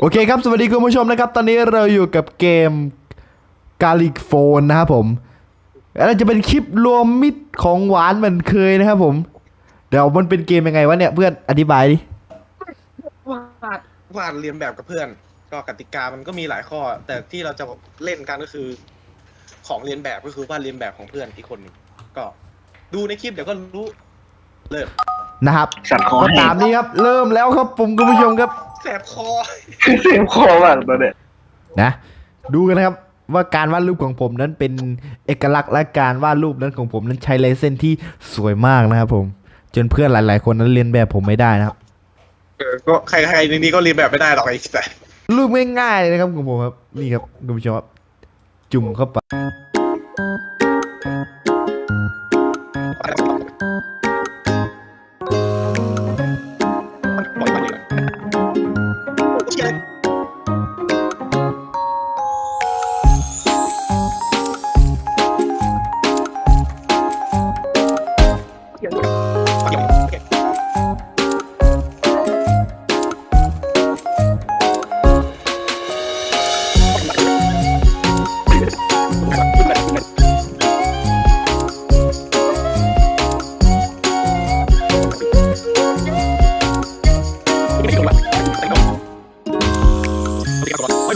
โอเคครับ สวัสดีคุณผู้ชมนะครับ ตอนนี้เราอยู่กับเกมกาลิกโฟนนะครับผมแล้วจะเป็นคลิปรวมมิตรของหวานเหมือนเคยนะครับผม เดี๋ยวมันเป็นเกมยังไงวะเนี่ยเพื่อนอธิบายดิ วาดวาดเรียนแบบกับเพื่อน ก็กติกามันก็มีหลายข้อ แต่ที่เราจะเล่นกันก็คือ ของเรียนแบบก็คือวาดเรียนแบบของเพื่อนอีกคนหนึ่งก็ดูในคลิปเดี๋ยวก็รู้เริ่มนะครับสั่นคอก็ให้ ตามนี้ครับ เริ่มแล้วครับผมคุณผู้ชมครับ แสบคอ เสียงคอมากตอนเนี้ยนะดูกันนะครับว่าการวาดรูปของผมนั้นเป็นเอกลักษณ์และการวาดรูปนั้นของผมนั้นใช้ลายเส้นที่สวยมากนะครับ ผม จนเพื่อนหลาย ๆ คนนั้นเรียนแบบผมไม่ได้นะครับ เออก็ใครๆในนี้ก็เรียนแบบไม่ได้หรอกไอ้แต่รูปง่ายๆเลยนะครับของผมครับนี่ครับคุณผู้ชมครับจุ่มเข้าไป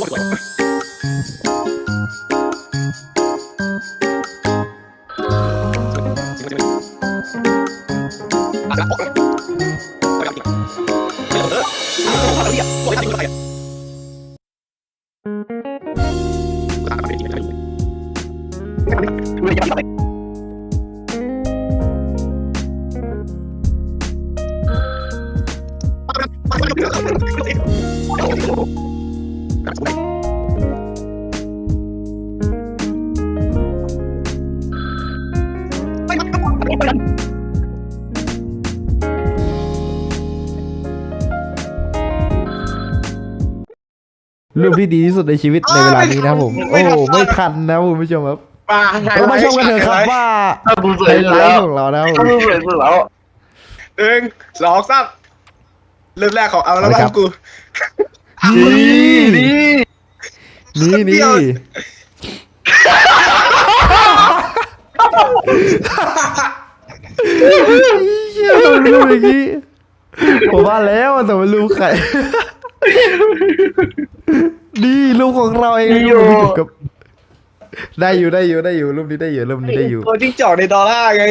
Oh, รูปที่ดีที่สุดในชีวิตในเวลานี้นะครับผม โอ้ไม่ทันนะคุณผู้ชมครับมาเรามาชมกันเถอะครับว่าถ้ามึงสวไฮยสุดไลแล้วท์ของเรานะครับผถ้ามมึงสวยสุดแล้วหนึ่งสองสามเริ่มแรกของเอาแล้วเอาละครับ้าบงกูนี่นี่ นี่นี่เดี๋ยวเชี่ยเรารู้อย่างนี้ผมว่าแล้วแต่ไม่รู้ใครนี่รูปของเราเองรูปนี้กับได้อยู่ได้อยู่ได้อยู่รูปนี้ได้อยู่รูปนี้ได้อยู่ ตัวจิ้งจอกในดอลลาร์ไง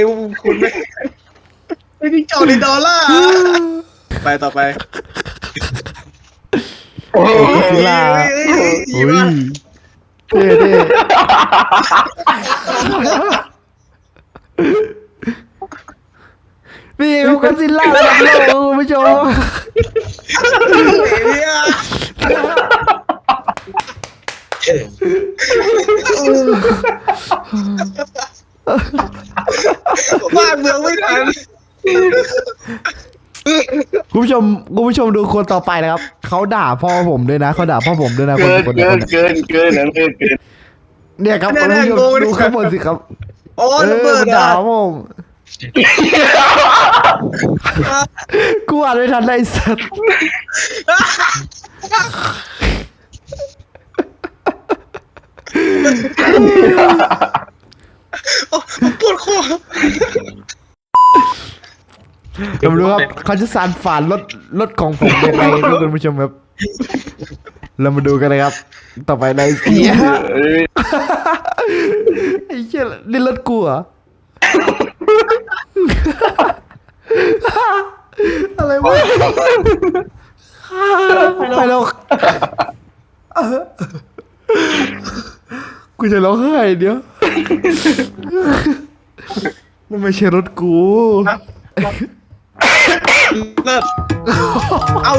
คุณไม่ไม่จิ้งจอกในดอลลาร์ไปต่อไปโอ้โหศิลาเฮ้ยเฮ้ยเฮ้ย อุ้ยเท่เท่นี่เขาก็ซิลล่าระดับโลกคุณผู้ชมเนี่ยบ้านเมืองไม่ทัน คุณผู้ชมคุณผู้ชมดูคนต่อไปนะครับเขาด่าพ่อผมด้วยนะเขาด่าพ่อผมด้วยนะคนเกินคนเนี้เกิยนเกินเกินนะเกินเกินเนี่ยครับคุณผู้ชมดูข้างบนสิครับโอ้เอระอเบิดมันด่าอะผมกูอ่านไม่ทันได้สัตว์ปวดคอ เรามาดูครับเขาจะสานฝานรถรถของผมยังไงครับคุณผู้ชมครับ เรามาดูกันเลยครับ ต่อไปในเสียเอ้ยไอ้เชี่ยนี่รถกูเหรออะไรวะไปแล้วกูจะร้องไห้เดี๋ยวมันไม่ใช่รถกู เลิศเอ้า